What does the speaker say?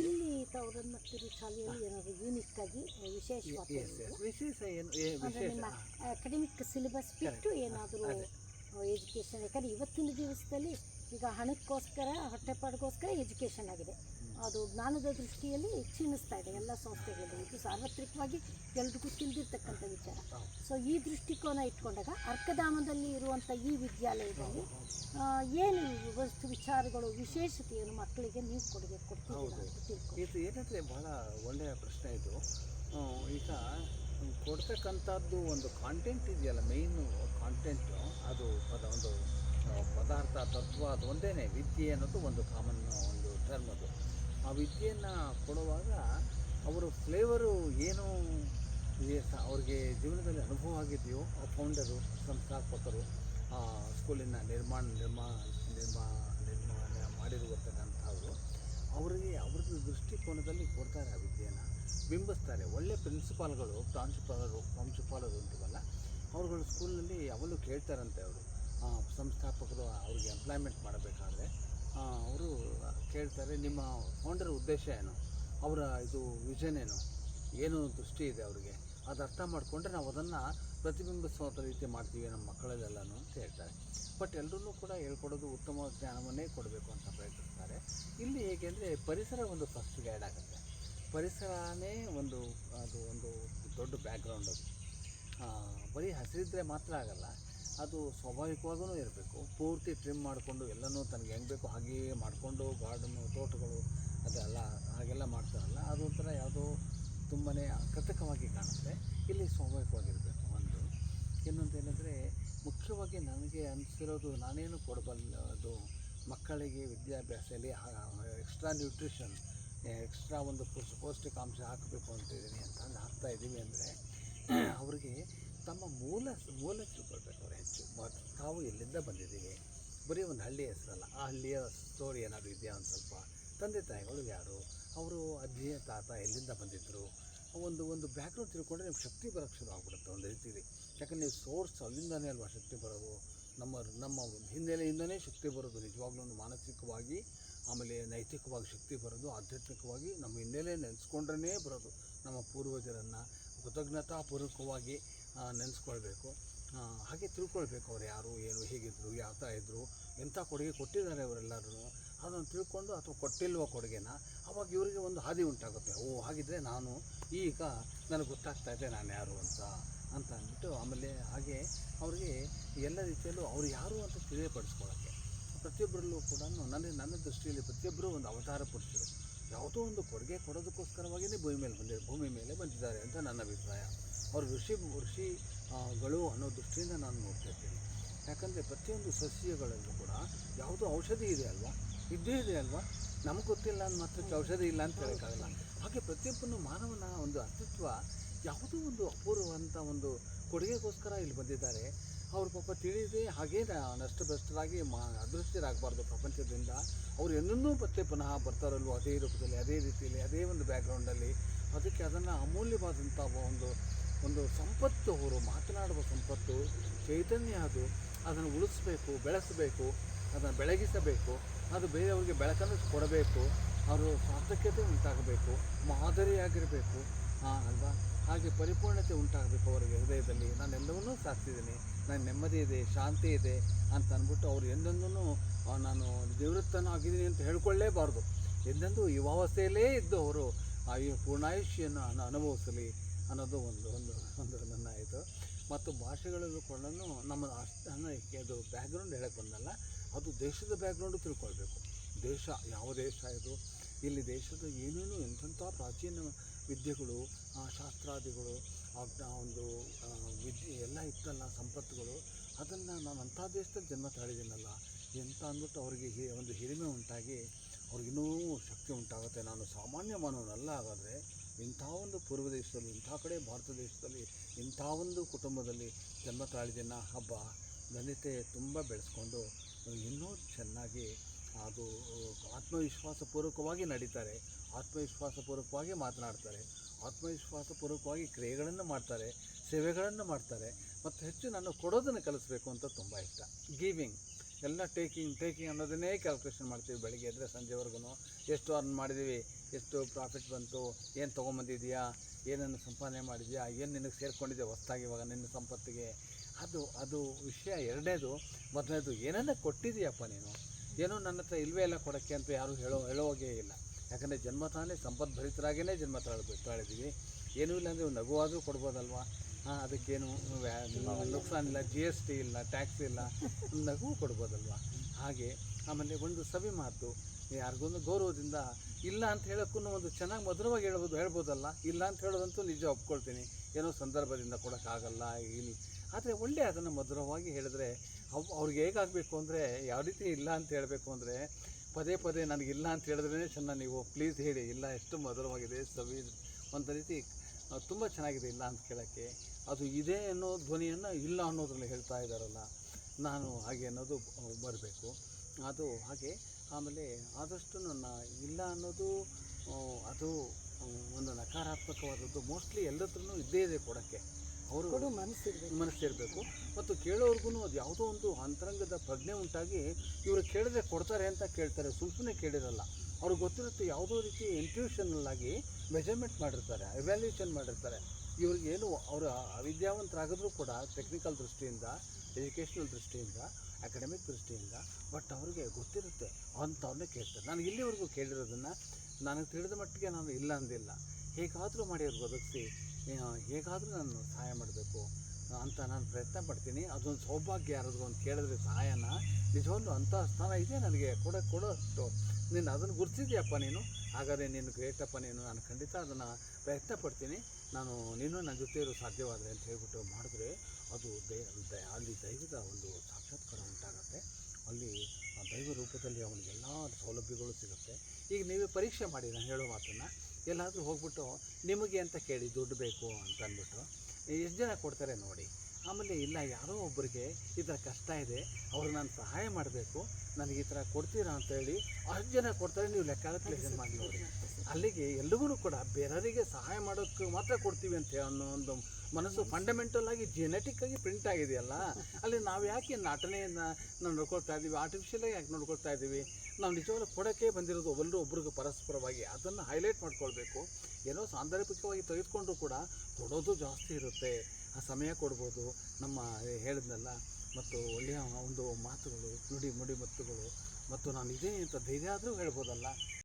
ಇಲ್ಲಿ ತವರನ್ನತ್ತೂರು ಶಾಲೆಯಲ್ಲಿ ಏನಾದರೂ ಯೂನಿಕ್ ಆಗಿ ವಿಶೇಷವಾಗಿ ಎಸ್ ಎಸ್ ವಿಶೇಷ ಏನು ಏ ಅಂದರೆ ವಿಶೇಷ ನಿಮ್ಮ ಅಕಾಡೆಮಿಕ್ ಸಿಲೆಬಸ್ ಬಿಟ್ಟು ಏನಾದರೂ. ಎಜುಕೇಷನ್ ಯಾಕಂದರೆ ಇವತ್ತಿನ ದಿವಸದಲ್ಲಿ ಈಗ ಹಣಕ್ಕೋಸ್ಕರ ಹೊಟ್ಟೆಪಾಡಿಗೋಸ್ಕರ ಎಜುಕೇಷನ್ ಆಗಿದೆ. ಅದು ಜ್ಞಾನದ ದೃಷ್ಟಿಯಲ್ಲಿ ಕ್ಷೀಣಿಸ್ತಾ ಇದೆ ಎಲ್ಲ ಸಂಸ್ಥೆಗಳಲ್ಲಿ. ಇದು ಸಾರ್ವತ್ರಿಕವಾಗಿ ಎಲ್ರಿಗೂ ತಿಳಿದಿರ್ತಕ್ಕಂಥ ವಿಚಾರ. ಸೊ ಈ ದೃಷ್ಟಿಕೋನ ಇಟ್ಕೊಂಡಾಗ ಅರ್ಕಧಾಮದಲ್ಲಿ ಇರುವಂಥ ಈ ವಿದ್ಯಾಲಯದಲ್ಲಿ ಏನು ವಸ್ತು ವಿಚಾರಗಳು ವಿಶೇಷತೆಯನ್ನು ಮಕ್ಕಳಿಗೆ ನೀವು ಕೊಡುಗೆ ಕೊಡ್ತೀವಿ ಇದು ಏನಂದರೆ ಬಹಳ ಒಳ್ಳೆಯ ಪ್ರಶ್ನೆ ಇದು. ಈಗ ಕೊಡ್ತಕ್ಕಂಥದ್ದು ಒಂದು ಕಾಂಟೆಂಟ್ ಇದೆಯಲ್ಲ ಮೇಯ್ನು ಕಾಂಟೆಂಟು ಅದು ಪದ ಒಂದು ಪದಾರ್ಥ ತತ್ವ ಅದು ಒಂದೇ ವಿದ್ಯೆ ಅನ್ನೋದು ಒಂದು ಕಾಮನ್ ಒಂದು ಟರ್ಮ್ ಅದು. ಆ ವಿದ್ಯೆಯನ್ನು ಕೊಡುವಾಗ ಅವರು ಫ್ಲೇವರು ಏನು ಅವ್ರಿಗೆ ಜೀವನದಲ್ಲಿ ಅನುಭವ ಆಗಿದೆಯೋ, ಆ ಫೌಂಡರು ಸಂಸ್ಥಾಪಕರು, ಆ ಸ್ಕೂಲಿನ ನಿರ್ಮಾಣ, ನಿರ್ಮಾ ನಿರ್ಮಾ, ನಿರ್ಮಾಣ ಮಾಡಿರುವಂಥಕ್ಕಂಥವ್ರು ಅವರಿಗೆ ಅವ್ರದ್ದು ದೃಷ್ಟಿಕೋನದಲ್ಲಿ ಕೊಡ್ತಾರೆ ಆ ವಿದ್ಯೆಯನ್ನು. ಬಿಂಬಿಸ್ತಾರೆ. ಒಳ್ಳೆ ಪ್ರಿನ್ಸಿಪಾಲ್ಗಳು ಪ್ರಾಂಶುಪಾಲರು ಪ್ರಾಂಶುಪಾಲರು ಅಂತೀವಲ್ಲ, ಅವ್ರುಗಳು ಸ್ಕೂಲ್ನಲ್ಲಿ ಅವಳು ಕೇಳ್ತಾರಂತೆ ಅವರು. ಸಂಸ್ಥಾಪಕರು ಅವ್ರಿಗೆ ಎಂಪ್ಲಾಯ್ಮೆಂಟ್ ಮಾಡಬೇಕಾದ್ರೆ. ಅವರು ಕೇಳ್ತಾರೆ, ನಿಮ್ಮ ಫೌಂಡರ್ ಉದ್ದೇಶ ಏನು? ಅವರ ಇದು ವಿಷನ್ ಏನು? ಏನು ದೃಷ್ಟಿ ಇದೆ ಅವರಿಗೆ? ಅದು ಅರ್ಥ ಮಾಡಿಕೊಂಡ್ರೆ ನಾವು ಅದನ್ನು ಪ್ರತಿಬಿಂಬಿಸುವಂಥ ರೀತಿ ಮಾಡ್ತೀವಿ ನಮ್ಮ ಮಕ್ಕಳಲ್ಲೆಲ್ಲನೂ ಅಂತ ಹೇಳ್ತಾರೆ. ಬಟ್ ಎಲ್ಲರೂ ಕೂಡ ಹೇಳ್ಕೊಡೋದು ಉತ್ತಮ ಜ್ಞಾನವನ್ನೇ ಕೊಡಬೇಕು ಅಂತ ಪ್ರಯತ್ನಿಸ್ತಾರೆ. ಇಲ್ಲಿ ಹೇಗೆ ಅಂದರೆ ಪರಿಸರ ಒಂದು ಫಸ್ಟ್ ಗೈಡ್ ಆಗುತ್ತೆ. ಪರಿಸರನೇ ಒಂದು, ಅದು ಒಂದು ದೊಡ್ಡ ಬ್ಯಾಕ್ಗ್ರೌಂಡ್ ಅದು. ಬರೀ ಹಸಿರಿದ್ರೆ ಮಾತ್ರ ಆಗಲ್ಲ. ಅದು ಸ್ವಾಭಾವಿಕವಾಗೂ ಇರಬೇಕು. ಪೂರ್ತಿ ಟ್ರಿಮ್ ಮಾಡಿಕೊಂಡು ಎಲ್ಲನೂ ತನಗೆ ಹೆಂಗೆ ಬೇಕೋ ಹಾಗೆಯೇ ಮಾಡಿಕೊಂಡು ಗಾರ್ಡನ್ನು ತೋಟಗಳು ಅದೆಲ್ಲ ಹಾಗೆಲ್ಲ ಮಾಡ್ತಾರಲ್ಲ, ಅದು ಒಂಥರ ಯಾವುದೋ ತುಂಬಾ ಕೃತಕವಾಗಿ ಕಾಣುತ್ತೆ. ಇಲ್ಲಿ ಸ್ವಾಭಾವಿಕವಾಗಿರಬೇಕು ಒಂದು. ಇನ್ನೊಂದು ಏನಂದರೆ, ಮುಖ್ಯವಾಗಿ ನನಗೆ ಅನಿಸಿರೋದು ನಾನೇನು ಕೊಡಬಲ್ಲ ಅದು ಮಕ್ಕಳಿಗೆ ವಿದ್ಯಾಭ್ಯಾಸದಲ್ಲಿ ಎಕ್ಸ್ಟ್ರಾ ನ್ಯೂಟ್ರಿಷನ್ ಎಕ್ಸ್ಟ್ರಾ ಒಂದು ಪುಷ್ ಪೌಷ್ಟಿಕಾಂಶ ಹಾಕಬೇಕು ಅಂತಿದ್ದೀನಿ ಅಂತ ಹಾಕ್ತಾ ಇದ್ದೀವಿ ಅಂದರೆ, ಅವರಿಗೆ ತಮ್ಮ ಮೂಲ ಮೂಲ ತಿಳ್ಕೊಳ್ಬೇಕು ಅವ್ರು ಹೆಚ್ಚು ತಾವು ಎಲ್ಲಿಂದ ಬಂದಿದ್ದೀವಿ ಬರೀ ಒಂದು ಹಳ್ಳಿ ಹೆಸರಲ್ಲ, ಆ ಹಳ್ಳಿಯ ಸ್ಟೋರಿ ಏನಾದರೂ ಇದೆಯಾ ಒಂದು ಸ್ವಲ್ಪ? ತಂದೆ ತಾಯಿಗಳು ಯಾರು? ಅವರು ಅಜ್ಜಿ, ತಾತ ಎಲ್ಲಿಂದ ಬಂದಿದ್ದರು ಒಂದು ಒಂದು ಬ್ಯಾಕ್ಗ್ರೌಂಡ್ ತಿಳ್ಕೊಂಡ್ರೆ ನಿಮ್ಗೆ ಶಕ್ತಿ ಬರೋಕ್ಕೆ ಶುರು ಆಗ್ಬಿಡುತ್ತೆ ಒಂದು ರೀತಿಲಿ. ಯಾಕಂದ್ರೆ ನೀವು ಸೋರ್ಸ್ ಅಲ್ಲಿಂದನೇ ಅಲ್ವಾ ಶಕ್ತಿ ಬರೋದು? ನಮ್ಮ ನಮ್ಮ ಹಿನ್ನೆಲೆಯಿಂದನೇ ಶಕ್ತಿ ಬರೋದು, ನಿಜವಾಗ್ಲೂ ಮಾನಸಿಕವಾಗಿ, ಆಮೇಲೆ ನೈತಿಕವಾಗಿ ಶಕ್ತಿ ಬರೋದು, ಆಧ್ಯಾತ್ಮಿಕವಾಗಿ ನಮ್ಮ ಹಿನ್ನೆಲೆ ನೆನೆಸ್ಕೊಂಡ್ರೇ ಬರೋದು ನಮ್ಮ ಪೂರ್ವಜರನ್ನು. ಕೃತಜ್ಞತಾಪೂರ್ವಕವಾಗಿ ನೆನೆಸ್ಕೊಳ್ಬೇಕು. ಹಾಗೆ ತಿಳ್ಕೊಳ್ಬೇಕು ಅವ್ರು ಯಾರು, ಏನು, ಹೇಗಿದ್ರು, ಯಾವ ಥರ ಇದ್ದರು ಎಂಥ ಕೊಡುಗೆ ಕೊಟ್ಟಿದ್ದಾರೆ ಅವರೆಲ್ಲರೂ. ಅದನ್ನು ತಿಳ್ಕೊಂಡು ಅಥವಾ ಕೊಟ್ಟಿಲ್ವ ಕೊಡುಗೆನ, ಅವಾಗ ಇವರಿಗೆ ಒಂದು ಹಾದಿ ಉಂಟಾಗುತ್ತೆ. ಓ, ಹಾಗಿದ್ರೆ ನಾನು ಈಗ ನನಗೆ ಗೊತ್ತಾಗ್ತಾ ಇದೆ ನಾನು ಯಾರು ಅಂತ ಅಂತ ಅಂದ್ಬಿಟ್ಟು ಆಮೇಲೆ ಹಾಗೆ ಅವರಿಗೆ ಎಲ್ಲ ರೀತಿಯಲ್ಲೂ ಅವ್ರು ಯಾರು ಅಂತ ತಿಳಿಯಪಡಿಸ್ಕೊಳ್ಳೋಕ್ಕೆ. ಪ್ರತಿಯೊಬ್ಬರಲ್ಲೂ ಕೂಡ ನನ್ನ ನನ್ನ ದೃಷ್ಟಿಯಲ್ಲಿ ಪ್ರತಿಯೊಬ್ಬರೂ ಒಂದು ಅವತಾರ ಪುರುಷರು. ಯಾವುದೋ ಒಂದು ಕೊಡುಗೆ ಕೊಡೋದಕ್ಕೋಸ್ಕರವಾಗಿಯೇ ಭೂಮಿ ಮೇಲೆ ಬಂದಿದ್ದಾರೆ, ಭೂಮಿ ಮೇಲೆ ಬಂದಿದ್ದಾರೆ ಅಂತ ನನ್ನ ಅಭಿಪ್ರಾಯ. ಅವರು ಋಷಿ ಋಷಿಗಳು ಅನ್ನೋ ದೃಷ್ಟಿಯಿಂದ ನಾನು ನೋಡ್ತಾ ಇದ್ದೀನಿ ಯಾಕಂದರೆ ಪ್ರತಿಯೊಂದು ಸಸ್ಯಗಳಲ್ಲೂ ಕೂಡ ಯಾವುದೋ ಔಷಧಿ ಇದೆ ಅಲ್ವಾ? ಇದ್ದೇ ಇದೆ ಅಲ್ವಾ? ನಮಗೆ ಗೊತ್ತಿಲ್ಲ ಅಂದ ಮಾತ್ರಕ್ಕೆ ಔಷಧಿ ಇಲ್ಲ ಅಂತ ಹೇಳೋಕ್ಕಾಗಲ್ಲ. ಹಾಗೆ ಪ್ರತಿಯೊಬ್ಬನು ಮಾನವನ ಒಂದು ಅಸ್ತಿತ್ವ ಯಾವುದೋ ಒಂದು ಅಪೂರ್ವವಂಥ ಒಂದು ಕೊಡುಗೆಗೋಸ್ಕರ ಇಲ್ಲಿ ಬಂದಿದ್ದಾರೆ. ಅವ್ರ ಪಾಪ ತಿಳಿದೇ ಹಾಗೇ ನಷ್ಟಭ್ರಷ್ಟರಾಗಿ ಮಾ, ಅದೃಷ್ಟರಾಗಬಾರ್ದು ಪ್ರಪಂಚದಿಂದ. ಅವ್ರು ಎಂದೂ ಮತ್ತೆ ಪುನಃ ಬರ್ತಾರಲ್ವೋ ಅದೇ ರೂಪದಲ್ಲಿ, ಅದೇ ರೀತಿಯಲ್ಲಿ, ಅದೇ ಒಂದು ಬ್ಯಾಕ್ಗ್ರೌಂಡಲ್ಲಿ ಅದಕ್ಕೆ ಅದನ್ನು ಅಮೂಲ್ಯವಾದಂಥ ಒಂದು ಒಂದು ಸಂಪತ್ತು, ಅವರು ಮಾತನಾಡುವ ಸಂಪತ್ತು, ಚೈತನ್ಯ ಅದು. ಅದನ್ನು ಉಳಿಸ್ಬೇಕು, ಬೆಳೆಸಬೇಕು, ಅದನ್ನು ಬೆಳಗಿಸಬೇಕು, ಅದು ಬೇರೆಯವರಿಗೆ ಬೆಳಕನ್ನು ಕೊಡಬೇಕು ಅವರು ಸಾರ್ಥಕ್ಯತೆ ಉಂಟಾಗಬೇಕು, ಮಾದರಿಯಾಗಿರಬೇಕು. ಅಲ್ವಾ? ಹಾಗೆ ಪರಿಪೂರ್ಣತೆ ಉಂಟಾಗಬೇಕು ಅವರಿಗೆ ಹೃದಯದಲ್ಲಿ. ನಾನು ಎಲ್ಲವನ್ನೂ ಸಾಧಿಸಿದ್ದೀನಿ. ನಾನು ನೆಮ್ಮದಿ ಇದೆ, ಶಾಂತಿ ಇದೆ ಅಂತ ಅಂದ್ಬಿಟ್ಟು ಅವರು ಎಂದೆಂದೂ ನಾನು ನಿವೃತ್ತನಾಗಿದ್ದೀನಿ ಅಂತ ಹೇಳ್ಕೊಳ್ಳೇಬಾರ್ದು. ಎಂದೆಂದೂ ಯುವಾವಸ್ಥೆಯಲ್ಲೇ ಇದ್ದು ಅವರು, ಆ ಪೂರ್ಣಾಯುಷ್ಯನ್ನು ಅನುಭವಿಸಲಿ. ಅನ್ನೋದು ಒಂದು ಒಂದು ಒಂದು ನನ್ನ ಇದು. ಮತ್ತು ಭಾಷೆಗಳಲ್ಲೂ ಕೂಡ ನಮ್ಮ ಅಷ್ಟು ಅದು ಬ್ಯಾಕ್ಗ್ರೌಂಡ್ ಹೇಳಕ್ಕೆ ಬಂದಲ್ಲ, ಅದು ದೇಶದ ಬ್ಯಾಕ್ಗ್ರೌಂಡು ತಿಳ್ಕೊಳ್ಬೇಕು. ದೇಶ, ಯಾವ ದೇಶ ಇದು? ಇಲ್ಲಿ ದೇಶದ ಏನೇನು ಎಂಥೆಂಥ ಪ್ರಾಚೀನ ವಿದ್ಯೆಗಳು ಶಾಸ್ತ್ರಾದಿಗಳು, ಆ ಒಂದು ವಿದ್ಯೆ ಎಲ್ಲ ಇತ್ತಲ್ಲ, ಸಂಪತ್ತುಗಳು, ಅದನ್ನು ನಾನು ಅಂಥ ದೇಶದಲ್ಲಿ ಜನ್ಮ ತಾಳಿದ್ದೀನಲ್ಲ, ಎಂಥ ಅಂದ್ಬಿಟ್ಟು ಅವರಿಗೆ ಹಿ, ಒಂದು ಹಿರಿಮೆ ಉಂಟಾಗಿ ಅವ್ರಿಗಿನ್ನೂ ಶಕ್ತಿ ಉಂಟಾಗುತ್ತೆ. ನಾನು ಸಾಮಾನ್ಯ ಮಾನವನಲ್ಲ ಹಾಗಾದರೆ ಇಂಥ ಒಂದು ಪೂರ್ವ ದೇಶದಲ್ಲಿ, ಇಂಥ ಕಡೆ ಭಾರತ ದೇಶದಲ್ಲಿ, ಇಂಥ ಒಂದು ಕುಟುಂಬದಲ್ಲಿ ಜನ್ಮ ತಾಳಿದಿನ ಹಬ್ಬ ದಲಿತೆ ತುಂಬ ಬೆಳೆಸ್ಕೊಂಡು ಇನ್ನೂ ಚೆನ್ನಾಗಿ ಅದು ಆತ್ಮವಿಶ್ವಾಸಪೂರ್ವಕವಾಗಿ ನಡೀತಾರೆ. ಆತ್ಮವಿಶ್ವಾಸಪೂರ್ವಕವಾಗಿ ಮಾತನಾಡ್ತಾರೆ. ಆತ್ಮವಿಶ್ವಾಸಪೂರ್ವಕವಾಗಿ ಕ್ರಿಯೆಗಳನ್ನು ಮಾಡ್ತಾರೆ, ಸೇವೆಗಳನ್ನು ಮಾಡ್ತಾರೆ. ಮತ್ತು ಹೆಚ್ಚು ನಾನು ಕೊಡೋದನ್ನು ಕಲಿಸ್ಬೇಕು ಅಂತ ತುಂಬ ಇಷ್ಟ. ಗಿವಿಂಗ್ ಎಲ್ಲ ಟೇಕಿಂಗ್ ಟೇಕಿಂಗ್ ಅನ್ನೋದನ್ನೇ ಕ್ಯಾಲ್ಕುಲೇಷನ್ ಮಾಡ್ತೀವಿ ಬೆಳಿಗ್ಗೆ ಎದ್ದರೆ ಸಂಜೆವರೆಗೂ ಎಷ್ಟು ಅರ್ನ್ ಮಾಡಿದ್ದೀವಿ ಎಷ್ಟು ಪ್ರಾಫಿಟ್ ಬಂತು, ಏನು ತೊಗೊಂಬಂದಿದೆಯಾ ಏನನ್ನು ಸಂಪಾದನೆ ಮಾಡಿದೆಯಾ, ಏನು ನಿನಗೆ ಸೇರಿಕೊಂಡಿದೆ ಹೊಸ್ದಾಗಿ ಇವಾಗ ನಿನ್ನ ಸಂಪತ್ತಿಗೆ. ಅದು ಅದು ವಿಷಯ ಎರಡನೇದು. ಮೊದಲನೇದು ಏನನ್ನ ಕೊಟ್ಟಿದೀಯಪ್ಪ ನೀನು? ಏನೋ ನನ್ನ ಹತ್ರ ಇಲ್ವೇ ಇಲ್ಲ ಕೊಡೋಕ್ಕೆ ಅಂತ ಯಾರೂ ಹೇಳೋ ಹೇಳೋಗೆ ಇಲ್ಲ. ಯಾಕಂದರೆ ಜನ್ಮ ತಾನೇ ಸಂಪದ್ಭರಿತರಾಗೇ ಜನ್ಮ ತಾಳ್ಬೇಕು ತಾಳಿದ್ದೀವಿ ಏನೂ ಇಲ್ಲ ಅಂದರೆ ನಗುವಾದರೂ ಕೊಡ್ಬೋದಲ್ವಾ? ಹಾಂ, ಅದಕ್ಕೇನು ನುಕ್ಸಾನಿಲ್ಲ ಜಿ ಎಸ್ ಟಿ ಇಲ್ಲ ಟ್ಯಾಕ್ಸ್ ಇಲ್ಲ, ನಗು ಕೊಡ್ಬೋದಲ್ವಾ? ಹಾಗೆ ಆಮೇಲೆ ಒಂದು ಸವಿ ಮಾತು, ಯಾರಿಗೊಂದು ಗೌರವದಿಂದ ಇಲ್ಲ ಅಂತ ಹೇಳೋಕ್ಕೂ ಒಂದು ಚೆನ್ನಾಗಿ ಮಧುರವಾಗಿ ಹೇಳ್ಬೋದು, ಹೇಳ್ಬೋದಲ್ಲ? ಇಲ್ಲ ಅಂತ ಹೇಳೋದಂತೂ ನಿಜ ಒಪ್ಕೊಳ್ತೀನಿ. ಏನೋ ಸಂದರ್ಭದಿಂದ ಕೊಡೋಕ್ಕಾಗಲ್ಲ ಇಲ್ಲಿ. ಆದರೆ ಒಳ್ಳೆ ಅದನ್ನು ಮಧುರವಾಗಿ ಹೇಳಿದ್ರೆ ಅವ್, ಅವ್ರಿಗೆ ಹೇಗಾಗಬೇಕು ಅಂದರೆ ಯಾವ ರೀತಿ ಇಲ್ಲ ಅಂತ ಹೇಳಬೇಕು ಅಂದರೆ ಪದೇ ಪದೇ ನನಗಿಲ್ಲ ಅಂತ ಹೇಳಿದ್ರೇ ಚೆನ್ನಾಗಿ ನೀವು ಪ್ಲೀಸ್ ಹೇಳಿ. ಇಲ್ಲ, ಎಷ್ಟು ಮಧುರವಾಗಿದೆ, ಸವಿ ಒಂದು ರೀತಿ ತುಂಬ ಚೆನ್ನಾಗಿದೆ ಇಲ್ಲ ಅಂತ ಕೇಳೋಕ್ಕೆ. ಅದು ಇದೆ ಅನ್ನೋ ಧ್ವನಿಯನ್ನು ಇಲ್ಲ ಅನ್ನೋದ್ರಲ್ಲಿ ಹೇಳ್ತಾ ಇದ್ದಾರಲ್ಲ, ನಾನು ಹಾಗೆ ಅನ್ನೋದು ಬರಬೇಕು. ಅದು ಹಾಗೆ ಆಮೇಲೆ ಆದಷ್ಟು ನನ್ನ ಇಲ್ಲ ಅನ್ನೋದು ಅದು ಒಂದು ನಕಾರಾತ್ಮಕವಾದದ್ದು ಮೋಸ್ಟ್ಲಿ ಎಲ್ಲದ್ರೂ ಇದ್ದೇ ಇದೆ ಕೊಡೋಕ್ಕೆ. ಅವರು ಮನಸ್ಸು ಮನಸ್ಸಿರ್ಬೇಕು. ಮನಸ್ಸಿರಬೇಕು. ಮತ್ತು ಕೇಳೋರ್ಗು ಅದು ಯಾವುದೋ ಒಂದು ಅಂತರಂಗದ ಪ್ರಜ್ಞೆ ಉಂಟಾಗಿ ಇವರು ಕೇಳಿದ್ರೆ ಕೊಡ್ತಾರೆ ಅಂತ ಕೇಳ್ತಾರೆ ಸುಮ್ಮನೆ ಸುಮ್ಮನೆ ಕೇಳಿರಲ್ಲ. ಅವ್ರಿಗೆ ಗೊತ್ತಿರುತ್ತೆ ಯಾವುದೋ ರೀತಿ ಇಂಟ್ಯೂಷನಲ್ಲಾಗಿ ಮೆಜರ್ಮೆಂಟ್ ಮಾಡಿರ್ತಾರೆ ಇವ್ಯಾಲ್ಯೂಯೇಷನ್ ಮಾಡಿರ್ತಾರೆ. ಇವ್ರಿಗೆ ಏನು, ಅವರು ಅವಿದ್ಯಾವಂತರಾಗಿದ್ರೂ ಕೂಡ ಟೆಕ್ನಿಕಲ್ ದೃಷ್ಟಿಯಿಂದ ಎಜುಕೇಷನಲ್ ದೃಷ್ಟಿಯಿಂದ ಅಕಾಡೆಮಿಕ್ ದೃಷ್ಟಿಯಿಂದ ಬಟ್ ಅವ್ರಿಗೆ ಗೊತ್ತಿರುತ್ತೆ ಅಂಥವ್ರನ್ನೇ ಕೇಳ್ತಾರೆ. ನಾನು ಇಲ್ಲಿವರೆಗೂ ಕೇಳಿರೋದನ್ನು ನನಗೆ ತಿಳಿದ ಮಟ್ಟಿಗೆ ನಾನು ಇಲ್ಲ ಅಂದಿಲ್ಲ. ಹೇಗಾದರೂ ಮಾಡಿ ಅವ್ರು ಬದುಕಿಸಿ ಹೇಗಾದರೂ ನಾನು ಸಹಾಯ ಮಾಡಬೇಕು ಅಂತ ನಾನು ಪ್ರಯತ್ನ ಪಡ್ತೀನಿ. ಅದೊಂದು ಸೌಭಾಗ್ಯ ಯಾರಾದರೂ ಒಂದು ಕೇಳಿದ್ರೆ ಸಹಾಯನ, ನಿಜವಾಗ್ಲೂ ಅಂಥ ಸ್ಥಾನ ಇದೆ ನನಗೆ. ಕೊಡೋ ಕೊಡೋಷ್ಟು ನೀನು ಅದನ್ನು ಗುರುತಿದ್ಯಪ್ಪ ನೀನು. ಹಾಗಾದರೆ ನೀನು ಗ್ರೇಟಪ್ಪ ನೀನು. ನಾನು ಖಂಡಿತ ಅದನ್ನು ಪ್ರಯತ್ನ ಪಡ್ತೀನಿ ನಾನು ನೀನು ನನ್ನ ಜೊತೆ ಇರೋ ಸಾಧ್ಯವಾದರೆ ಅಂತ ಹೇಳ್ಬಿಟ್ಟು ಮಾಡಿದ್ರೆ ಅದು ದೈ, ದೈ- ಅಲ್ಲಿ ದೈವದ ಒಂದು ಸಾಕ್ಷಾತ್ಕಾರ ಉಂಟಾಗುತ್ತೆ. ಅಲ್ಲಿ ದೈವ ರೂಪದಲ್ಲಿ ಅವನಿಗೆಲ್ಲ ಸೌಲಭ್ಯಗಳು ಸಿಗುತ್ತೆ. ಈಗ ನೀವೇ ಪರೀಕ್ಷೆ ಮಾಡಿ, ನಾನು ಹೇಳೋ ಮಾತನ್ನು. ಎಲ್ಲಾದರೂ ಹೋಗ್ಬಿಟ್ಟು ನಿಮಗೆ ಅಂತ ಕೇಳಿ ದುಡ್ಡು ಬೇಕು ಅಂತ ಅಂದ್ಬಿಟ್ಟು. ಎಷ್ಟು ಜನ ಕೊಡ್ತಾರೆ ನೋಡಿ. ಆಮೇಲೆ ಇಲ್ಲ, ಯಾರೋ ಒಬ್ಬರಿಗೆ ಈ ಥರ ಕಷ್ಟ ಇದೆ ಅವ್ರಿಗೆ ನಾನು ಸಹಾಯ ಮಾಡಬೇಕು, ನನಗೆ ಈ ಥರ ಕೊಡ್ತೀರಾ ಅಂತೇಳಿ ಅಷ್ಟು ಜನ ಕೊಡ್ತಾರೆ, ನೀವು ಲೆಕ್ಕ ಮಾಡಿ ಅಲ್ಲಿಗೆ ಎಲ್ರಿಗೂ ಕೂಡ ಬೇರೆಯವರಿಗೆ ಸಹಾಯ ಮಾಡೋಕ್ಕೆ ಮಾತ್ರ ಕೊಡ್ತೀವಿ ಅಂತ ಅನ್ನೋ ಒಂದು ಮನಸ್ಸು ಫಂಡಮೆಂಟಲ್ ಆಗಿ ಜೆನೆಟಿಕ್ ಆಗಿ ಪ್ರಿಂಟ್ ಆಗಿದೆಯಲ್ಲ, ಅಲ್ಲಿ ನಾವು ಯಾಕೆ ನಾಟನೆಯನ್ನು ನಾವು ನೋಡ್ಕೊಳ್ತಾ ಇದ್ದೀವಿ ಆರ್ಟಿಫಿಷಿಯಲಾಗಿ ಯಾಕೆ ನೋಡ್ಕೊಳ್ತಾ ಇದ್ದೀವಿ? ನಾವು ನಿಜವಾಗ್ಲೂ ಕೊಡೋಕ್ಕೆ ಬಂದಿರೋದು ಒಬ್ಬರು ಒಬ್ರಿಗೆ ಪರಸ್ಪರವಾಗಿ ಅದನ್ನು ಹೈಲೈಟ್ ಮಾಡ್ಕೊಳ್ಬೇಕು. ಏನೋ ಸಾಂದರ್ಭಿಕವಾಗಿ ತೆಗೆದುಕೊಂಡು ಕೂಡ ಕೊಡೋದು ಜಾಸ್ತಿ ಇರುತ್ತೆ. ಸಮಯ ಕೊಡ್ಬೋದು. ನಮ್ಮ ಹೇಳಿದ್ನಲ್ಲ, ಮತ್ತು ಒಳ್ಳೆಯ ಒಂದು ಮಾತುಗಳು, ನುಡಿ ನುಡಿ ಮತ್ತುಗಳು. ಮತ್ತು ನಾನು ಇದೇ ಅಂತ ಧೈರ್ಯ ಆದರೂ ಹೇಳ್ಬೋದಲ್ಲ.